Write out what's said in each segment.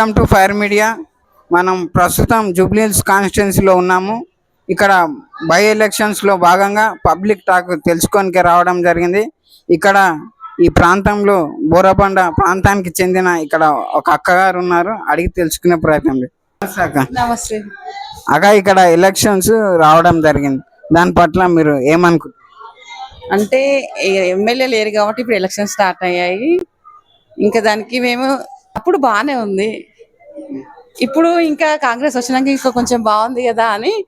Welcome to fire media. మనం ప్రస్తుతం జూబ్లీహిల్స్ కాన్స్టిట్యున్సీలో ఉన్నాము. ఇక్కడ బై ఎలక్షన్స్లో భాగంగా పబ్లిక్ టాక్ తెలుసుకోనికి రావడం జరిగింది. ఇక్కడ ఈ ప్రాంతంలో బోరబండ ప్రాంతానికి చెందిన ఇక్కడ ఒక అక్కగారు ఉన్నారు. అడిగి తెలుసుకునే ప్రయత్నం. నమస్తే. అక్క నమస్తే. అక్క ఇక్కడ ఎలక్షన్స్ రావడం జరిగింది. దాని పట్ల మీరు ఏమనుకుంటారు అంటే ఎమ్మెల్యే లేరు కాబట్టి ఇప్పుడు ఎలక్షన్ స్టార్ట్ అయ్యాయి. ఇంకా దానికి మేము అప్పుడు బాగానే ఉంది. ఇప్పుడు ఇంకా కాంగ్రెస్ వచ్చినాక ఇంకా కొంచెం బాగుంది కదా అని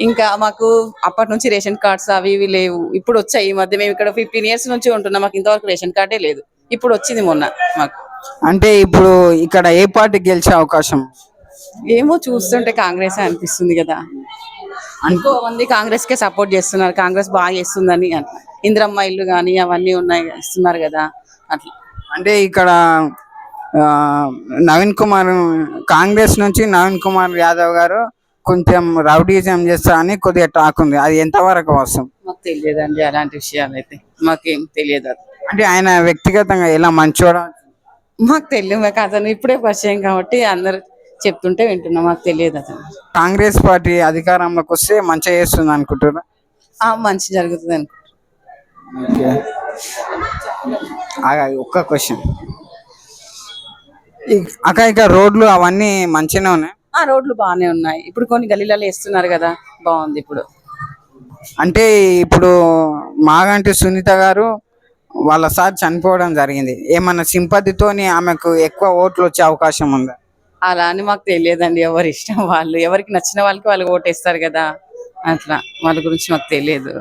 ఇంకా మాకు అప్పటి నుంచి రేషన్ కార్డ్స్ అవి ఇవి లేవు. ఇప్పుడు వచ్చాయి ఈ మధ్య. మేము ఇక్కడ ఫిఫ్టీన్ ఇయర్స్ నుంచి ఉంటున్నాం. మాకు ఇంతవరకు రేషన్ కార్డే లేదు. ఇప్పుడు వచ్చింది మొన్న మాకు. అంటే ఇప్పుడు ఇక్కడ ఏ పార్టీ గెలిచే అవకాశం? ఏమో చూస్తుంటే కాంగ్రెస్ అనిపిస్తుంది కదా. ఎక్కువ మంది కాంగ్రెస్ కే సపోర్ట్ చేస్తున్నారు. కాంగ్రెస్ బాగా చేస్తుందని ఇంద్రమ్మ ఇల్లు కానీ అవన్నీ ఉన్నాయి. ఇస్తున్నారు కదా. అట్లా. అంటే ఇక్కడ నవీన్ కుమార్ కాంగ్రెస్ నుంచి నవీన్ కుమార్ యాదవ్ గారు కొంచెం రౌడీజం చేస్తా అని కొద్దిగా టాక్ ఉంది. అది ఎంతవరకు వస్తాం మాకు తెలియదండి అలాంటి విషయాలు అయితే. మాకేం తెలియదు అంటే ఆయన వ్యక్తిగతంగా ఎలా మంచోడా? మాకు తెలియదు మాకు అతను ఇప్పుడే పరిచయం కాబట్టి అందరు చెప్తుంటే వింటున్నాం మాకు తెలియదు అతను. కాంగ్రెస్ పార్టీ అధికారంలోకి వస్తే మంచిగా చేస్తుంది అనుకుంటారా ఆ, మంచి జరుగుతుంది అనుకో ఆగా, ఒక్క క్వశ్చన్. అక్క ఇక రోడ్లు అవన్నీ మంచిగానే ఉన్నాయి. ఆ రోడ్లు బాగానే ఉన్నాయి. ఇప్పుడు కొన్ని గలీలలో వేస్తున్నారు కదా బాగుంది ఇప్పుడు. అంటే ఇప్పుడు మాగంటి సునీత గారు వాళ్ళ సార్ చనిపోవడం జరిగింది. ఏమన్నా సింపతితోని ఆమెకు ఎక్కువ ఓట్లు వచ్చే అవకాశం ఉందా? అలా అని మాకు తెలియదండి ఎవరి ఇష్టం వాళ్ళు. ఎవరికి నచ్చిన వాళ్ళకి వాళ్ళు ఓటేస్తారు కదా అట్లా. వాళ్ళ గురించి మాకు తెలియదు.